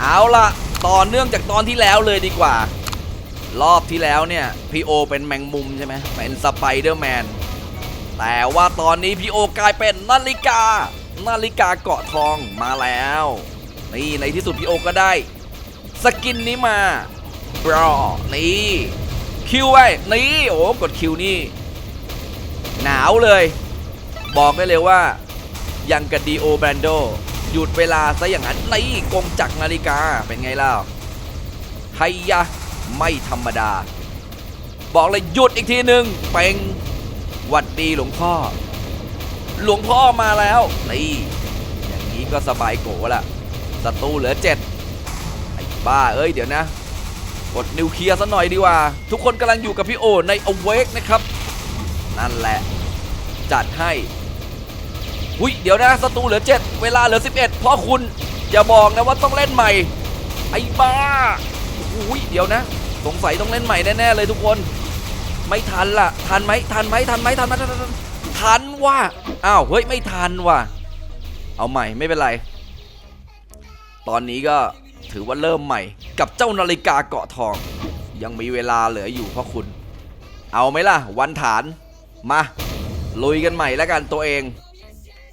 เอาละต่อเนื่องจากตอนที่แล้วเลยดีกว่า รอบที่แล้วเนี่ยพี่โอเป็นแมงมุมใช่ไหมเป็นสไปเดอร์แมนแต่ว่าตอนนี้พี่โอกลายเป็นนาฬิกา นาฬิกาเกาะทองมาแล้ว นี่ในที่สุดพี่โอก็ได้ สกินนี้มาบรอนี่คิวไว้นี่โอ้กดคิวนี่ หนาวเลย บอกได้เลยว่ายังกับดีโอแบรนโด หยุดเวลาซะอย่างนั้นนี่กงจักรนาฬิกาเป็นไงล่ะไฮยะไม่ธรรมดา บอกเลยหยุดอีกทีหนึ่งเป่งหวัดดีหลวงพ่อ หลวงพ่อมาแล้วนี่อย่างนี้ก็สบายโกละศัตรูเหลือเจ็ดไอ้บ้าเอ้ยเดี๋ยวนะ กดนิวเคลียร์ซะหน่อยดีกว่า ทุกคนกำลังอยู่กับพี่โอใน Awake นะครับ นั่นแหละ จัดให้ หุยเดี๋ยวนะศัตรูเหลือ 7 เวลาเหลือ 11 เพราะคุณอย่าบอกนะว่าต้องเล่นใหม่ ไอ้บ้าหุยเดี๋ยวนะ สงสัยต้องเล่นใหม่แน่ๆเลยทุกคน ไม่ทันล่ะทันไหมทันไหมทันไหมทันไหมทันทันทันว่ะอ้าวเฮ้ยไม่ทันว่ะ เอาใหม่ไม่เป็นไร ตอนนี้ก็ถือว่าเริ่มใหม่ กับเจ้านาฬิกาเกาะทอง ยังมีเวลาเหลืออยู่เพราะคุณ เอาไหมล่ะ วันฐานมาลุยกันใหม่แล้วกันตัวเอง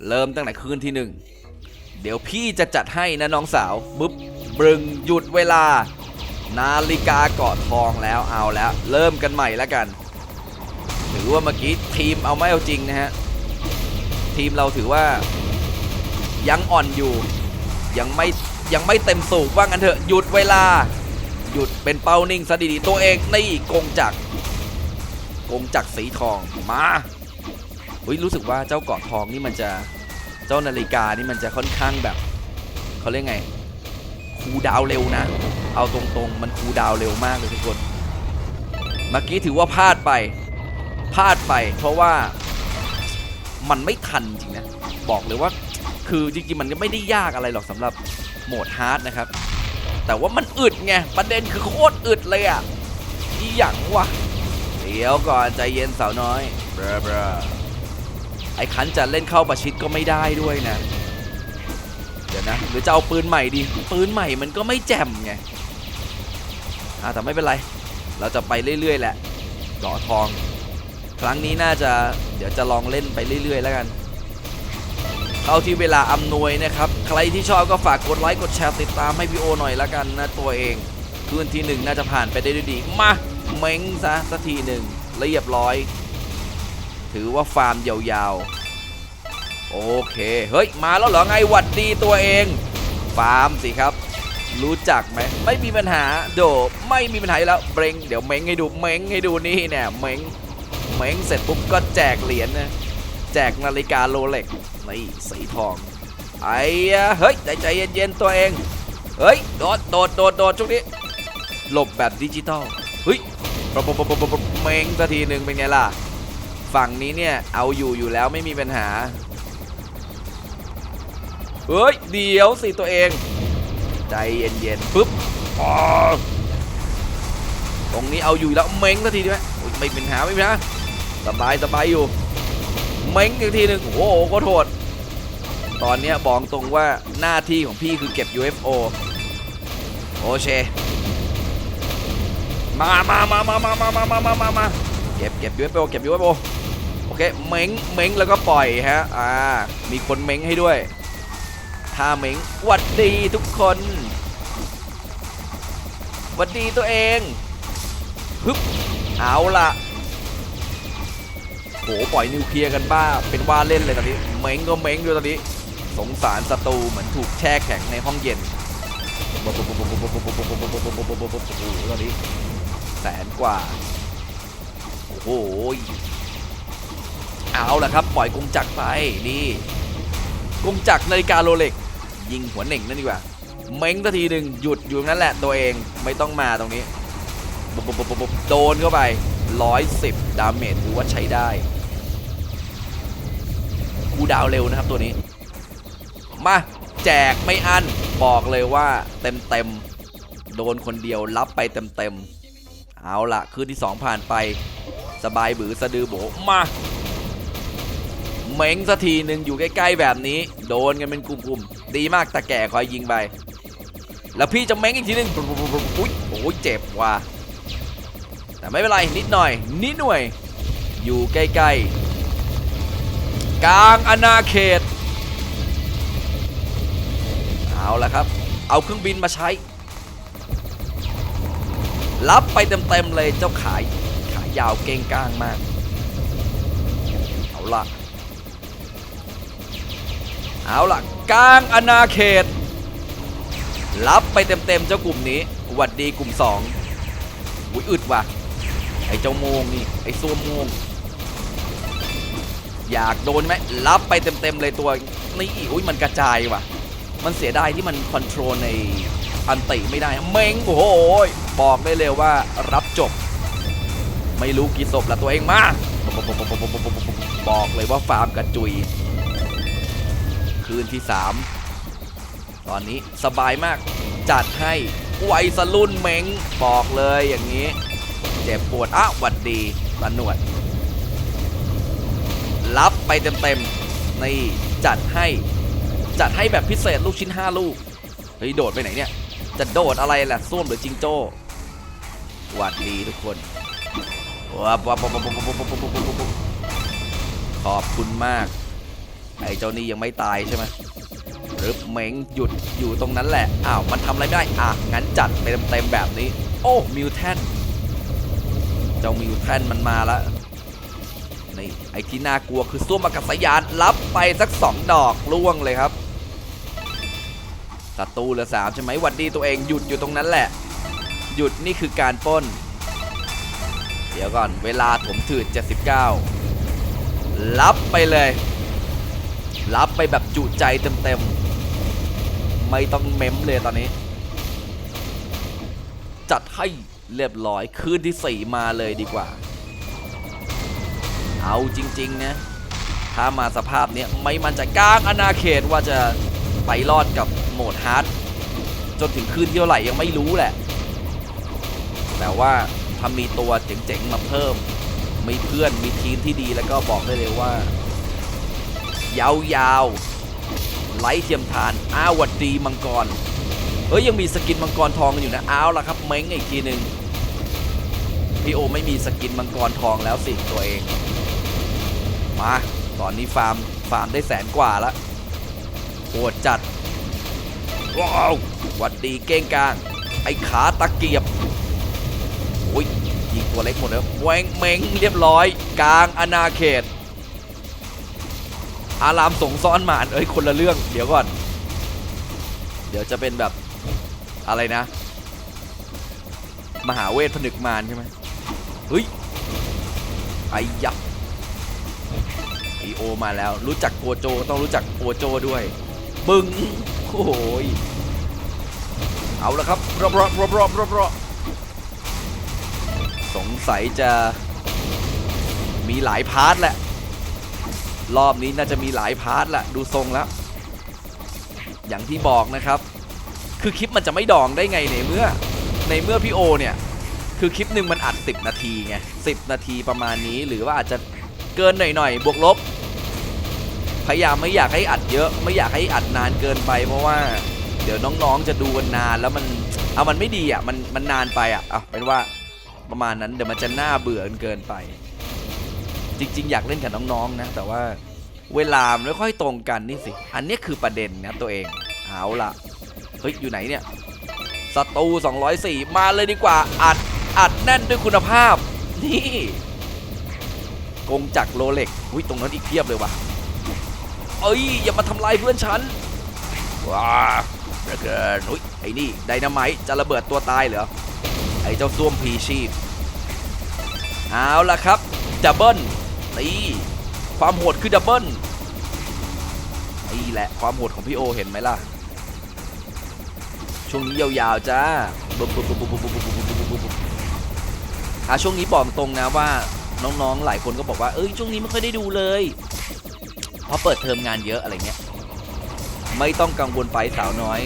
เริ่มตั้งแต่คืนที่หนึ่งเดี๋ยวพี่จะจัดให้นะน้องสาวบึ๊บบึงหยุดเวลา นาฬิกาเกาะทองแล้วเอาแล้ว เริ่มกันใหม่แล้วกันถือว่าเมื่อกี้ทีมเอาไม่เอาจริงนะฮะทีมเราถือว่ายังอ่อนอยู่ ยังไม่ยังไม่เต็มสูบว่างั้นเถอะหยุดเวลา หยุดเป็นเป้านิ่งซะดีๆตัวเองนี่กงจักรกงจักรสีทองมา เฮ้ยรู้สึกว่าเจ้าเกาะทองนี่มันจะเจ้านาฬิกานี่มันจะค่อนข้างแบบเขาเรียกไงคูดาวเร็วนะ เอาตรงๆ มันคูดาวเร็วมากเลยทุกคนเมื่อกี้ถือว่าพลาดไปพลาดไป เพราะว่ามันไม่ทันจริงนะบอกเลยว่าคือจริงๆมันก็ไม่ได้ยากอะไรหรอกสำหรับโหมดฮาร์ดนะครับ แต่ว่ามันอึดไงประเด็นคือโคตรอึดเลยอะอีหยังวะเดี๋ยวก่อนใจเย็นสาวน้อยเบรเบร ไอ้คันจะเล่นเข้าประชิดก็ไม่ได้ด้วยนะ เดี๋ยวนะหรือจะเอาปืนใหม่ดี ปืนใหม่มันก็ไม่แจ่มไงอ่าแต่ไม่เป็นไร เราจะไปเรื่อยๆแหละเกาะทอง ครั้งนี้น่าจะเดี๋ยวจะลองเล่นไปเรื่อยๆ แล้วกันเข้าที่เวลาอำนวยนะครับ ใครที่ชอบก็ฝากกดไลค์กดแชร์ติดตามให้พี่โอหน่อยละกันนะตัวเองคืนที่หนึ่งน่าจะผ่านไปได้ด้วยดี มาเม้งซะสักทีหนึ่งเรียบร้อย ถือว่าฟาร์มยาวๆ โอเค เฮ้ย มาแล้วเหรอไงหวัดดีตัวเอง ฟาร์มสิครับ รู้จักไหม ไม่มีปัญหาโดไม่มีปัญหาแล้วเบรงเดี๋ยวเม้งให้ดูเม้งให้ดูนี่เนี่ยเม้งเม้งเสร็จปุ๊บก็แจกเหรียญนะแจกนาฬิกาโรเล็กนี่สีทองไอ้เฮ้ยใจใจเย็นๆตัวเองเฮ้ยโดดโดดโดดโดดช่วงนี้หลบแบบดิจิตอลเฮ้ยปะปะปะปะปะปะเม้งสักทีหนึ่งเป็นไงล่ะ ฝั่งนี้เนี่ย เอาอยู่อยู่แล้วไม่มีปัญหา เฮ้ย เดี๋ยวสิตัวเอง ใจเย็นๆปึ๊บตรงนี้เอาอยู่แล้วเม้งสักทีด้ไหมไม่เป็นปัญหาไม่เป็นหาสบายสบายอยู่ เม้งอีกทีหนึ่งโอ้โหก็โทษ ตอนนี้บอกตรงว่าหน้าที่ของพี่คือเก็บ UFO โอเคมามามามามามามามามามามาเก็บเก็บ UFO เก็บ UFO โอเคเม้งเม้งแล้วก็ปล่อยฮะอ่ามีคนเม้งให้ด้วยท่าเม้งหวัดดีทุกคนหวัดดีตัวเองฮึบเอาล่ะโหปล่อยนิวเคลียร์กันบ้า เป็นว่าเล่นเลยตอนนี้เม้งก็เม้งด้วยตอนนี้ สงสารศัตรูเหมือนถูกแช่แข็งในห้องเย็นตอนนี้แสนกว่า โอ้โห เอาล่ะครับ ปล่อยกงจักรไปนี่กงจักรนาฬิกาโรเล็ก ยิงหัวเหน่งนั่นดีกว่า เม้งสักทีหนึ่งหยุดอยู่นั่นแหละตัวเองไม่ต้องมาตรงนี้ปุ๊บปุ๊บบุบโดนเข้าไป 110 ดาเมจถือว่าใช้ได้กูดาวเร็วนะครับตัวนี้ มาแจกไม่อันบอกเลยว่าเต็มเต็มโดนคนเดียวรับไปเต็มเต็มเอาล่ะคืนที่ 2 ผ่านไป สบายบือสะดือโบมา เม้งสักทีหนึ่งอยู่ใกล้ๆแบบนี้ โดนกันเป็นกลุ่มๆ ดีมากตะแก่คอยยิงไป แล้วพี่จะเม้งอีกทีนึงอุ้ยโอ้ยเจ็บว่ะแต่ไม่เป็นไรนิดหน่อย นิดหน่วย อยู่ใกล้ๆ กลางอาณาเขต เอาละครับ เอาเครื่องบินมาใช้ รับไปเต็มๆเลยเจ้าขาย ขายาวเก่งก้างมาก เอาละ เอาละกลางอาณาเขต รับไปเต็มๆเจ้ากลุ่มนี้หวัดดีกลุ่มสองอุ้ยอึดว่ะ ไอ้เจ้าโมงนี่ ไอ้ซัวโมง อยากโดนไหมรับไปเต็มๆเลยตัวนี่อุ้ยมันกระจายว่ะ มันเสียดายที่มันคอนโทรลในอันติไม่ได้ เม้งโอ้โหยบอกได้เลยว่ารับจบ ไม่รู้กี่ศพละตัวเองมากบอกเลยว่าฟาร์มกระจุย คืนที่ 3 ตอนนี้สบายมากจัดให้ไวสลุนเม้งบอกเลยอย่างนี้ เจ็บปวดอ้าวัดดีตะหนวด รับไปเต็มๆนี่จัดให้ จัดให้แบบพิเศษลูกชิ้น 5 ลูกเฮ้ยโดดไปไหนเนี่ย จะโดดอะไรแหละส้วมหรือจิงโจ้วัดดีทุกคนว้าวขอบคุณมาก ไอ้เจ้านี่ยังไม่ตายใช่ไหมหรือเหม็งหยุดอยู่ตรงนั้นแหละ อ้าว มันทำอะไรไม่ได้ อะ งั้นจัดไปเต็มๆแบบนี้ โอ้ มิวแทน เจ้ามิวแทนมันมาแล้วนี่ ไอ้ที่น่ากลัวคือส้วมอากาศยานรับไปสักสองดอกล่วงเลยครับศัตรูเหลือสามใช่ไหมหวัดดีตัวเองหยุดอยู่ตรงนั้นแหละ หยุดนี่คือการป้น เดี๋ยวก่อนเวลาผมถืด79 รับไปเลย รับไปแบบจุใจเต็มๆ ไม่ต้องเม้มเลยตอนนี้ จัดให้เรียบร้อยคืนที่4มาเลยดีกว่า เอาจริงๆนะ ถ้ามาสภาพเนี้ยไม่มันจะกลางอาณาเขตว่าจะไปรอดกับโหมดฮาร์ดจนถึงคืนที่เท่าไหร่ยังไม่รู้แหละ แต่ว่าถ้ามีตัวเจ๋งๆมาเพิ่ม มีเพื่อนมีทีมที่ดีแล้วก็บอกได้เลยว่า ยาวๆไร้เทียมทานอาวหวัดดีมังกรเฮ้ยยังมีสกินมังกรทองกันอยู่นะอ้าวละครับเม้งอีกทีหนึ่งพี่โอไม่มีสกินมังกรทองแล้วสิตัวเองมาตอนนี้ฟาร์มฟาร์มได้แสนกว่าแล้วโหดจัดว้าวหวัดดีเก้งกลาง ไอ้ขาตะเกียบโอ้ยยิงตัวเล็กหมดแล้วแหวงเม้งเรียบร้อย กลางอาณาเขต อารามสงซ้อนหมานเอ้ยคนละเรื่องเดี๋ยวก่อน เดี๋ยวจะเป็นแบบอะไรนะ มหาเวทผนึกมารใช่ไหมเฮ้ยไอยักษ์อีโอมาแล้ว รู้จักโกโจต้องรู้จักโอโจด้วย บึ้งโอ้ยเอาละครับรอบรอบรอบรอบรอบรอบสงสัยจะมีหลายพาร์ทแหละ รอบนี้น่าจะมีหลายพาร์ทละดูทรงแล้ว อย่างที่บอกนะครับ คือคลิปมันจะไม่ดองได้ไงในเมื่อ ในเมื่อพี่โอเนี่ย คือคลิปหนึ่งมันอัด 10 นาทีไง10 นาทีประมาณนี้หรือว่าอาจจะเกินหน่อยๆบวกลบ พยายามไม่อยากให้อัดเยอะ ไม่อยากให้อัดนานเกินไป เพราะว่า เดี๋ยวน้องๆจะดูกันนานแล้วมันเอามันไม่ดีอะมันมันนานไปอะเอาเป็นว่าประมาณนั้นเดี๋ยวมันจะน่าเบื่อเกินไป จริง ๆ อยากเล่นกับน้องๆนะแต่ว่าเวลาไม่ค่อยตรงกันนี่สิ อันนี้คือประเด็นนะตัวเองเอาล่ะเฮ้ยอยู่ไหนเนี่ยศัตรู204 มาเลยดีกว่าอัดอัดแน่นด้วยคุณภาพ นี่กงจักรโรเล็กอุ้ยตรงนั้นอีกเพียบเลยว่ะเอ้ยอย่ามาทำลายเพื่อนฉันว้าเหลือเกินอุ้ยไอ้นี่ไดนาไมต์จะระเบิดตัวตายเหรอไอ้เจ้าส้วมพีชีพเอาละครับดับเบิล ตีความโหดคือดับเบิลนี่แหละความโหดของพี่โอเห็นไหมล่ะ ช่วงนี้ยาวๆจ้าอะช่วงนี้บอกตรงนะว่าน้องๆหลายคนก็บอกว่าเอ้ยช่วงนี้ไม่ค่อยได้ดูเลยเพราะเปิดเทอมงานเยอะอะไรเงี้ย ไม่ต้องกังวลไปสาวน้อย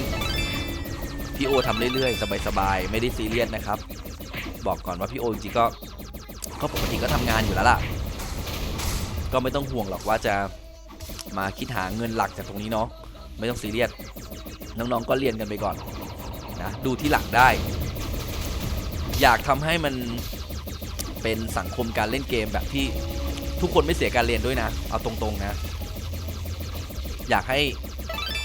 พี่โอทำเรื่อยๆ สบายๆ ไม่ได้ซีเรียสนะครับ บอกก่อนว่าพี่โอจริงๆก็ก็ปกติก็ทำงานอยู่แล้วล่ะ ก็ไม่ต้องห่วงหรอกว่าจะมาคิดหาเงินหลักจากตรงนี้เนาะไม่ต้องซีเรียสน้องๆก็เรียนกันไปก่อนนะดูที่หลังได้ อยากทำให้มันเป็นสังคมการเล่นเกมแบบที่ทุกคนไม่เสียการเรียนด้วยนะ เอาตรงๆนะ อยากให้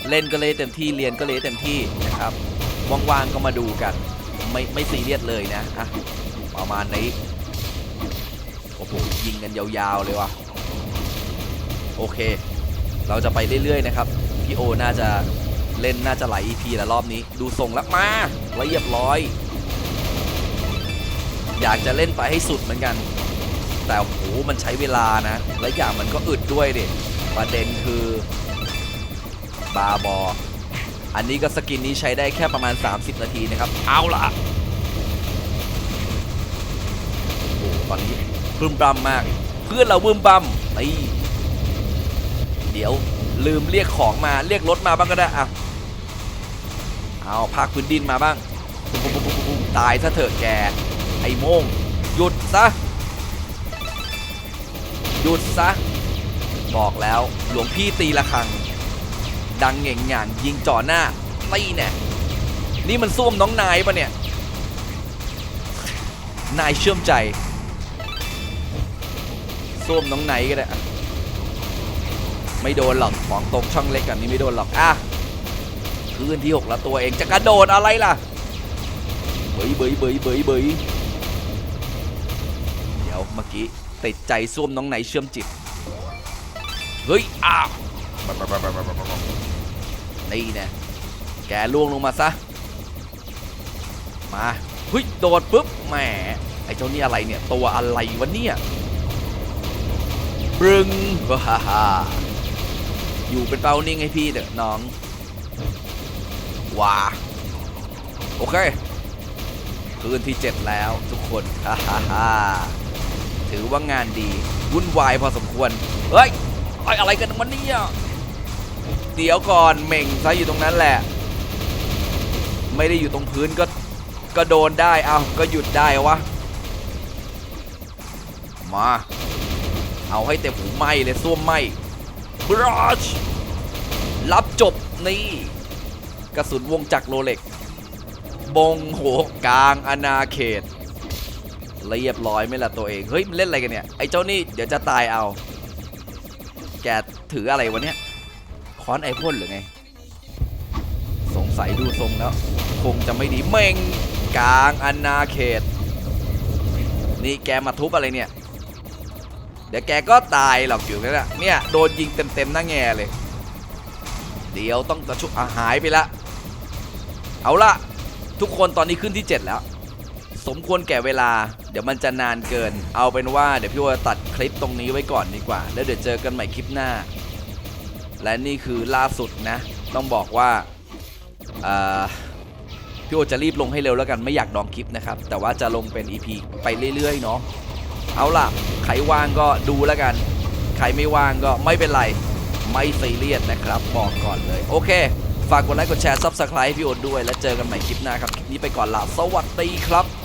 เล่นก็เล่นเต็มที่เรียนก็เล่นเต็มที่นะครับว่างๆก็มาดูกัน ไม่ไม่ซีเรียสเลยนะอะประมาณนี้โอ้โหยิงกันยาวๆเลยว่ะ โอเค เราจะไปเรื่อยๆนะครับ พี่โอน่าจะเล่นน่าจะหลาย EP แล้วรอบนี้ ดูส่งแล้วมาละเอียบร้อย อยากจะเล่นไปให้สุดเหมือนกัน แต่โอ้โหมันใช้เวลานะ และอย่างมันก็อึดด้วยดิประเด็นคือบาบอ อันนี้ก็สกินนี้ใช้ได้แค่ประมาณ 30 นาทีนะครับ เอาละโอ้โหตอนนี้บึ้มบัมมาก เพื่อนเราบึ้มบัมไอ้ เดี๋ยวลืมเรียกของมาเรียกรถมาบ้างก็ได้อะเอาภาคพื้นดินมาบ้างตายซะเถอะแกไอ้โมงหยุดซะหยุดซะบอกแล้วหลวงพี่ตีละครัง ดังเง่งหง่างยิงจ่อหน้าตีแน่นี่มันส้วมน้องนายปะเนี่ย นายเชื่อมใจส้วมน้องไหนก็ได้ ไม่โดนหรอกของตรงช่องเล็กแบบนี้ไม่โดนหรอกอะคืนที่หกแล้วตัวเองจะกระโดดอะไรล่ะเบยเบยเบยเบยเบยเดี๋ยวเมื่อกี้ติดใจส้วมน้องไหนเชื่อมจิตเฮ้ยอ้าวนี่นะแกล่วงลงมาซะมาเฮ้ยโดดปุ๊บแหมไอ้เจ้านี่อะไรเนี่ยตัวอะไรวะเนี่ยบึงฮ่าฮ่า อยู่เป็นเป้านิ่งให้พี่เด้อน้องว้าโอเคคืนที่7แล้วทุกคนฮ่าฮ่าฮ่าถือว่างานดีวุ่นวายพอสมควร เฮ้ยไออะไรกันมันเนี่ยเดี๋ยวก่อนเหม่งซะอยู่ตรงนั้นแหละ ไม่ได้อยู่ตรงพื้นก็ก็โดนได้เอาก็หยุดได้วะมา เอาให้เต็มหูไหมเลยส้วมไหม บรอชรับจบนี่กระสุนวงจักรโรเล็ก บงโหกลางอาณาเขตเรียบร้อยไม่ละตัวเอง เฮ้ยมันเล่นอะไรกันเนี่ย ไอ้เจ้านี่เดี๋ยวจะตายเอา แกถืออะไรวะเนี่ยค้อนไอพ่นหรือไง สงสัยดูทรงแล้ว คงจะไม่ดีเม่งกลางอาณาเขต นี่แกมาทุบอะไรเนี่ย เดี๋ยวแกก็ตายหรอกอยู่นั่นแหละเนี่ยโดนยิงเต็มๆหน้าแง่เลย เดี๋ยวต้องตะชุบอาหายไปละ เอาละทุกคนตอนนี้ขึ้นที่ 7 แล้ว สมควรแก่เวลา เดี๋ยวมันจะนานเกิน เอาเป็นว่าเดี๋ยวพี่ว่าตัดคลิปตรงนี้ไว้ก่อนดีกว่า แล้วเดี๋ยวเจอกันใหม่คลิปหน้า และนี่คือล่าสุดนะ ต้องบอกว่าอ่าพี่โอจะรีบลงให้เร็วแล้วกันไม่อยากดองคลิปนะครับ แต่ว่าจะลงเป็น EP ไปเรื่อยๆเนาะ เอาล่ะใครว่างก็ดูแล้วกัน ใครไม่ว่างก็ไม่เป็นไร ไม่ซีเรียสนะครับ บอกก่อนเลย โอเค ฝากกดไลค์กดแชร์ซับสไคร b e พี่โอ๊ตด้วย แล้วเจอกันใหม่คลิปหน้าครับ คลิปนี้ไปก่อนละสวัสดีครับ